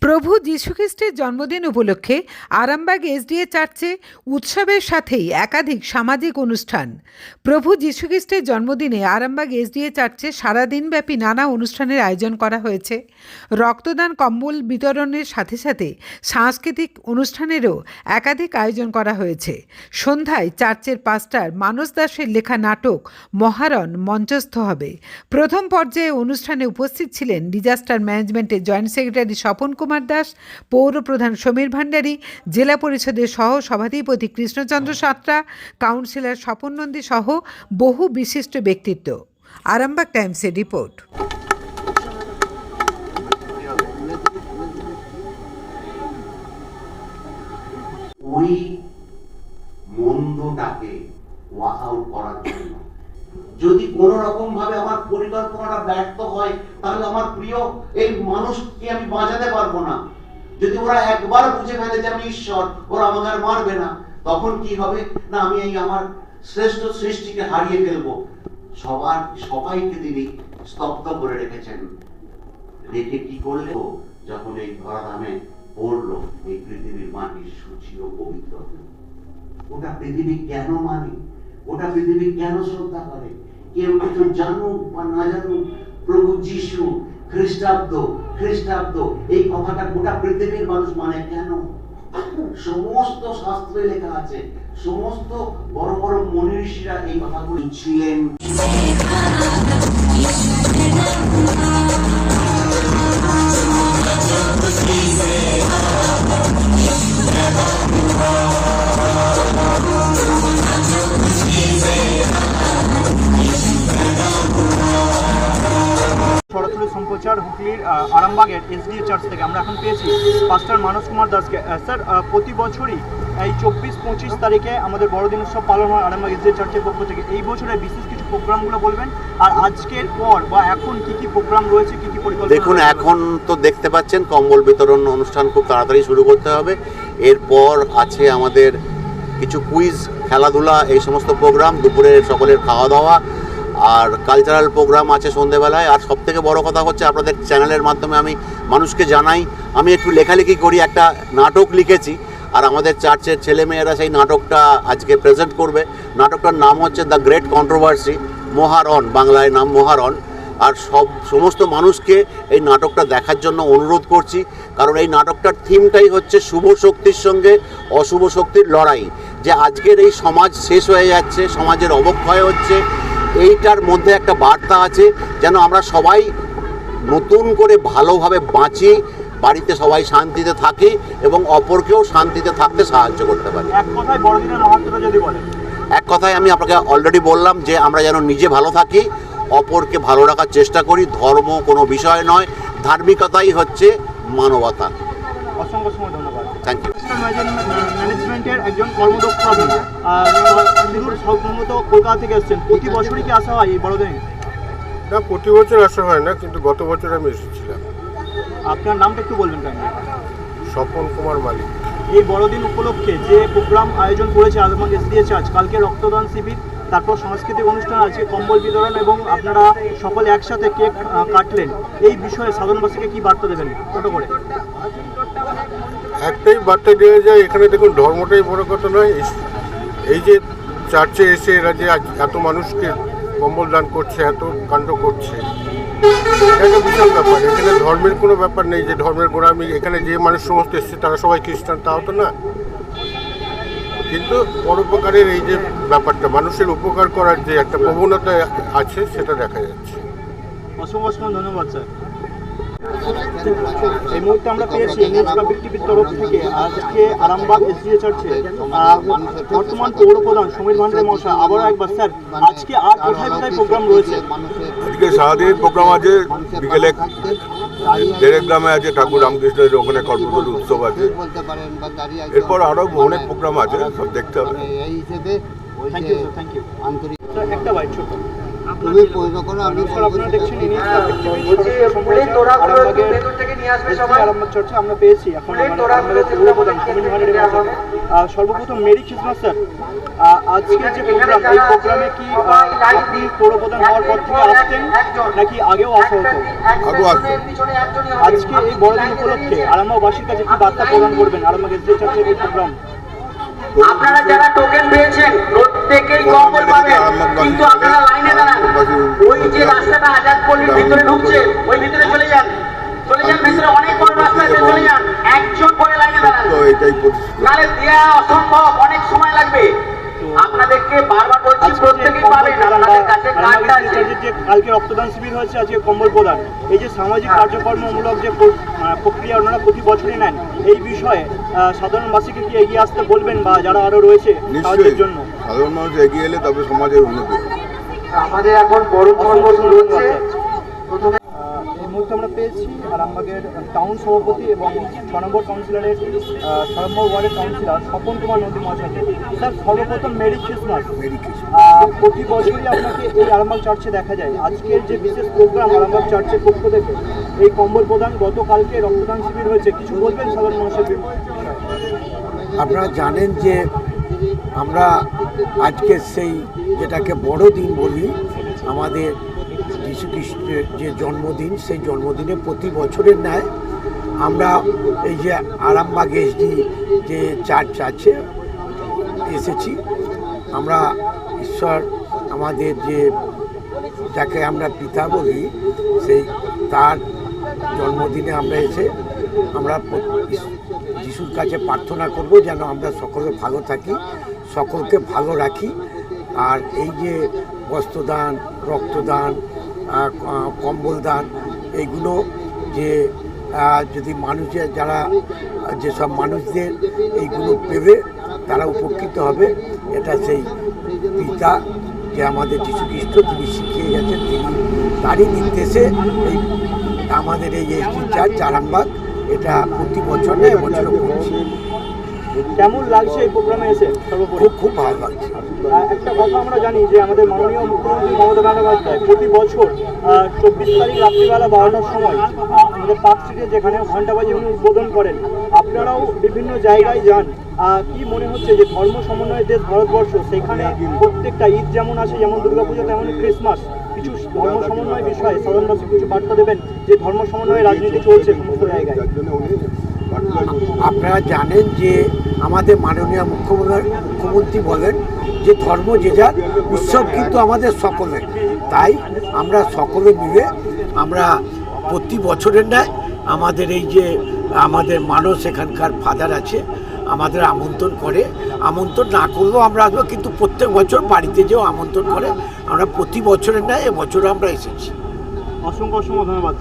প্রভু যীশুখ্রিস্টের জন্মদিন উপলক্ষে আরামবাগ এসডিএ চার্চে উৎসবের সাথেই একাধিক সামাজিক অনুষ্ঠান। প্রভু যীশুখ্রিস্টের জন্মদিনে আরামবাগ এসডিএ চার্চে সারাদিনব্যাপী নানা অনুষ্ঠানের আয়োজন করা হয়েছে। রক্তদান, কম্বল বিতরণের সাথে সাথে সাংস্কৃতিক অনুষ্ঠানেরও একাধিক আয়োজন করা হয়েছে। সন্ধ্যায় চার্চের পাস্টার মানস দাসের লেখা নাটক মহারণ মঞ্চস্থ হবে। প্রথম পর্যায়ে অনুষ্ঠানে উপস্থিত ছিলেন ডিজাস্টার ম্যানেজমেন্টের জয়েন্ট সেক্রেটারি স্বপন কুমার দাস, পৌর প্রধান সমীর ভান্ডারী, জেলা পরিষদের সহ সভাধিপতি কৃষ্ণচন্দ্র সাঁতরা, কাউন্সিলর স্বপন নন্দী সহ বহু বিশিষ্ট ব্যক্তিত্ব। আরামবাগ টাইমসের রিপোর্ট। ওই মন্দটাকে ওয়াক আউট করার জন্য। যদি কোন রকম ভাবে আমার পরিকল্পনাটা ব্যর্থ হয়, তাহলে আমার প্রিয়, এই মানুষকে আমি বাঁচাতে পারব না। যদি ওরা একবার বুঝে ফেলে যে আমি ঈশ্বর, ওরা আমাকে আর মারবে না, তখন কি হবে? না, আমি এই আমার শ্রেষ্ঠ সৃষ্টিকে হারিয়ে ফেলব। সবার, সবাইকে তিনি স্তব্ধ করে রেখেছেন। রেখে কি করল? যখন এই ধরাধামে পড়ল, এই পৃথিবীর মাটি সূচি ও পবিত্র। ওটা পৃথিবী কেন মানে? ওটা পৃথিবী কেন শ্রদ্ধা করে? কেউ কিছু জানুক বা না জানুক প্রভু যিশু খ্রিস্টাব্দ খ্রিস্টাব্দ, এই কথাটা গোটা পৃথিবীর মানুষ মানে কেন? সমস্ত শাস্ত্রে লেখা আছে, সমস্ত বড় বড় মনীষীরা এই কথাগুলি ছিলেন হুগলির আরামবাগের এসডিএ চার্চ থেকে আমরা এখন পেয়েছি পাস্টার মানস কুমার দাসকে। স্যার প্রতি বছরই এই চব্বিশ পঁচিশ তারিখে আমাদের বড়দিন উৎসব পালন হয় আরামবাগ এসডিএ চার্চের পক্ষ থেকে। এই বছরের বিশেষ কিছু প্রোগ্রামগুলো বলবেন? আর আজকের পর বা এখন কি কি প্রোগ্রাম রয়েছে কি কি পরিকল্পনা দেখুন এখন তো দেখতে পাচ্ছেন কম্বল বিতরণ অনুষ্ঠান খুব তাড়াতাড়ি শুরু করতে হবে। এরপর আছে আমাদের কিছু কুইজ খেলাধুলা এই সমস্ত প্রোগ্রাম দুপুরে সকলের খাওয়া দাওয়া আর কালচারাল প্রোগ্রাম আছে সন্ধেবেলায়। আর সব থেকে বড় কথা হচ্ছে, আপনাদের চ্যানেলের মাধ্যমে আমি মানুষকে জানাই, আমি একটু লেখালেখি করি, একটা নাটক লিখেছি, আর আমাদের চার্চের ছেলেমেয়েরা সেই নাটকটা আজকে প্রেজেন্ট করবে। নাটকটার নাম হচ্ছে দ্য গ্রেট কন্ট্রোভার্সি মহারণ বাংলায় নাম মহারণ আর সব, সমস্ত মানুষকে এই নাটকটা দেখার জন্য অনুরোধ করছি, কারণ এই নাটকটার থিমটাই হচ্ছে শুভ শক্তির সঙ্গে অশুভ শক্তির লড়াই। যে আজকের এই সমাজ শেষ হয়ে যাচ্ছে, সমাজের অবক্ষয় হচ্ছে এইটার মধ্যে একটা বার্তা আছে যেন আমরা সবাই নতুন করে ভালোভাবে বাঁচি বাড়িতে সবাই শান্তিতে থাকি এবং অপরকেও শান্তিতে থাকতে সাহায্য করতে পারি। এক কথায় আমি আপনাকে অলরেডি বললাম যে আমরা যেন নিজে ভালো থাকি অপরকে ভালো রাখার চেষ্টা করি ধর্ম কোনো বিষয় নয় ধার্মিকতাই হচ্ছে মানবতা। অসংখ্য সময় ধন্যবাদ। থ্যাংক ইউ ম্যানেজমেন্টের একজন কর্মদক্ষ আপনি আর শুধু সম্ভবত কলকাতা থেকে এসেছেন প্রতি বছরই কি আসা হয় এই বড়দিনে? না প্রতি বছর আসা হয় না কিন্তু গত বছর আমি এসেছিলাম। আপনার নামটা একটু বলবেন কেন? স্বপন কুমার মালিক। এই বড়দিন উপলক্ষে যে প্রোগ্রাম আয়োজন করেছে আজমান এসডিএ চার্চ কালকে রক্তদান শিবির তারপর সাংস্কৃতিক অনুষ্ঠান আছে, কম্বল বিতরণ এবং আপনারা সকলে একসাথে কেক কাটলেন। এই বিষয়ে সাধারণবাসীকে কি বার্তা দেবেন? ছোট করে। একটাই বার্তা দেওয়া যায়, এখানে দেখুন, ধর্মটাই বড় কথা নয়। এই- যে চার্চে এসে এরা যে এত মানুষকে কম্বল দান করছে, এত কাণ্ড করছে একটা বিশাল ব্যাপার। এখানে ধর্মের কোনো ব্যাপার নেই যে ধর্মের গোড়ামি, এখানে যে মানুষ সমস্ত এসছে, তারা সবাই খ্রিস্টান, তাও তো না। কিন্তু পরোপকারের এই যে ব্যাপারটা, মানুষের উপকার করার যে একটা প্রবণতা আছে, সেটা দেখা যাচ্ছে। অসংখ্য ধন্যবাদ, স্যার। এই মুহূর্তে আমরা পেয়েছি নিউজ পাবলিক টিভির তরফ থেকে আজকে আরামবাগ এসডিএ চার্চে বর্তমান পৌর প্রধান সমীর ভান্ডারী মশাই আবারও একবার স্যার আজকে আর কোথায় কোথায় প্রোগ্রাম রয়েছে? আজকে সারাদিন প্রোগ্রাম আছে বিকেলে দেড়েক গ্রামে আছে ঠাকুর রামকৃষ্ণের ওখানে কল্পতরু উৎসব আছে। এরপর আরও অনেক প্রোগ্রাম আছে সব দেখতে হবে। Thank you sir thank you একটা বাইট ছোট। তুমি প্রশ্ন করো আমি আরামবাগ চর্চা আমরা পেয়েছি। এখন সর্বপ্রথম মেরি খ্রিসমাস স্যার আহ, আজকের যে প্রোগ্রাম এই প্রোগ্রামে কি আপনি পৌরপ্রধান হওয়ার পর থেকে আসতেন নাকি আগেও আসা হতো আজকে এই বড়দিন উপলক্ষে আরামবাগবাসীর কাছে কি বার্তা প্রদান করবেন? আরামবাগ এসডিএ চার্চের এই প্রোগ্রাম আপনারা যারা টোকেন পেয়েছেন প্রত্যেকেই কম্বল পাবেন। কিন্তু আপনারা লাইনে দাঁড়ান। ওই যে রাস্তাটা আজাদ পল্লীর ভিতরে ঢুকছে ওই ভিতরে চলে যান। চলে যান ভিতরে অনেক বড় রাস্তা আছে চলে যান। একজন করে লাইনে দাঁড়ান। তো এটাই প্রতিষ্ঠিত। নাহলে দেয়া অসম্ভব অনেক সময় লাগবে। আপনাদেরকে বারবার বলছি প্রত্যেকেই পাবেন আপনাদের কাছে কার্ডটা আছে। যে কালকে রক্তদান শিবির হয়েছে আজকে কম্বল প্রদান। এই যে সামাজিক কার্যকর্মমূলক যে প্রক্রিয়া ওনারা প্রতি বছরই নেন এই বিষয়ে আহ, সাধারণবাসীকে কি এগিয়ে আসতে বলবেন বা যারা আরও রয়েছে জন্য? সাধারণ মানুষ এগিয়ে এলে তবে সমাজের উন্নতি হবে। আমাদের এখন বড় পর্ব শুরু হচ্ছে। প্রথমে এই মুহূর্তে আমরা পেয়েছি আরামবাগের টাউন সভাপতি এবং ছ নম্বর কাউন্সিলরের ছ নম্বর ওয়ার্ডের কাউন্সিলর স্বপন কুমার নন্দী মহাশয়কে স্যার সর্বপ্রথম মেরি খ্রিসমাস প্রতি বছরই আপনাকে এই আরামবাগ চার্চে দেখা যায়। আজকের যে বিশেষ প্রোগ্রাম আরামবাগ চার্চের পক্ষ থেকে এই কম্বল প্রদান গতকালকে রক্তদান শিবির হয়েছে। কিছু বলবেন সাধারণ মানুষের আপনারা জানেন যে আমরা আজকে সেই যেটাকে বড় দিন বলি, আমাদের যীশু খ্রিস্টের যে জন্মদিন, সেই জন্মদিনে প্রতি বছরের ন্যায় আমরা এই যে আরামবাগ এসডি যে চার্চ আছে, এসেছি। আমরা ঈশ্বর আমাদের যে যাকে আমরা পিতা বলি, সেই তার জন্মদিনে আমরা এসে আমরা যিশুর কাছে প্রার্থনা করব যেন আমরা সকলে ভালো থাকি। সকলকে ভালো রাখি। আর এই যে বস্ত্রদান, রক্তদান কম্বল দান এইগুলো যে যদি মানুষের যারা, যেসব মানুষদের এইগুলো পেবে, তারা উপকৃত হবে। এটা সেই পিতা যে আমাদের যীশু খ্রিস্ট তিনি শিখিয়ে গেছেন, তিনি তারই নির্দেশে এই আমাদের এই এসডি চার্চ, আরামবাগ, এটা প্রতি বছর এবছরও করছি। কেমন লাগছে এই প্রোগ্রামে এসে সর্বোপরি? খুব খুব ভালো লাগছে। একটা কথা আমরা জানি যে আমাদের মাননীয় মুখ্যমন্ত্রী মমতা বন্দ্যোপাধ্যায় প্রতি বছর চব্বিশ তারিখ রাত্রিবেলা বারোটার সময় আমাদের পার্ক স্ট্রিটে যেখানে ঘন্টাবাজি উনি উদ্বোধন করেন আপনারাও বিভিন্ন জায়গায় যান। কি মনে হচ্ছে যে ধর্ম সমন্বয়ের দেশ ভারতবর্ষ সেখানে প্রত্যেকটা ঈদ যেমন আসে যেমন দুর্গাপুজো তেমন ক্রিসমাস ধর্ম সমন্বয় বিষয়ে সাধারণবাসী কিছু বার্তা দেবেন যে ধর্ম সমন্বয়ে রাজনীতি চলছে সমস্ত জায়গায়। আপনারা জানেন যে আমাদের মাননীয় মুখ্যমন্ত্রী মুখ্যমন্ত্রী বলেন যে ধর্ম যে যার, উৎসব কিন্তু আমাদের সকলের। তাই আমরা সকলে মিলে আমরা প্রতি বছরের ন্যায় আমাদের এই যে আমাদের মানুষ এখানকার ফাদার আছে আমাদের আমন্ত্রণ করে। আমন্ত্রণ না করলেও আমরা আসব, কিন্তু প্রত্যেক বছর বাড়িতে যেও আমন্ত্রণ করে। আমরা প্রতি বছরের ন্যায় এবছরও আমরা এসেছি। অসংখ্য অসংখ্য ধন্যবাদ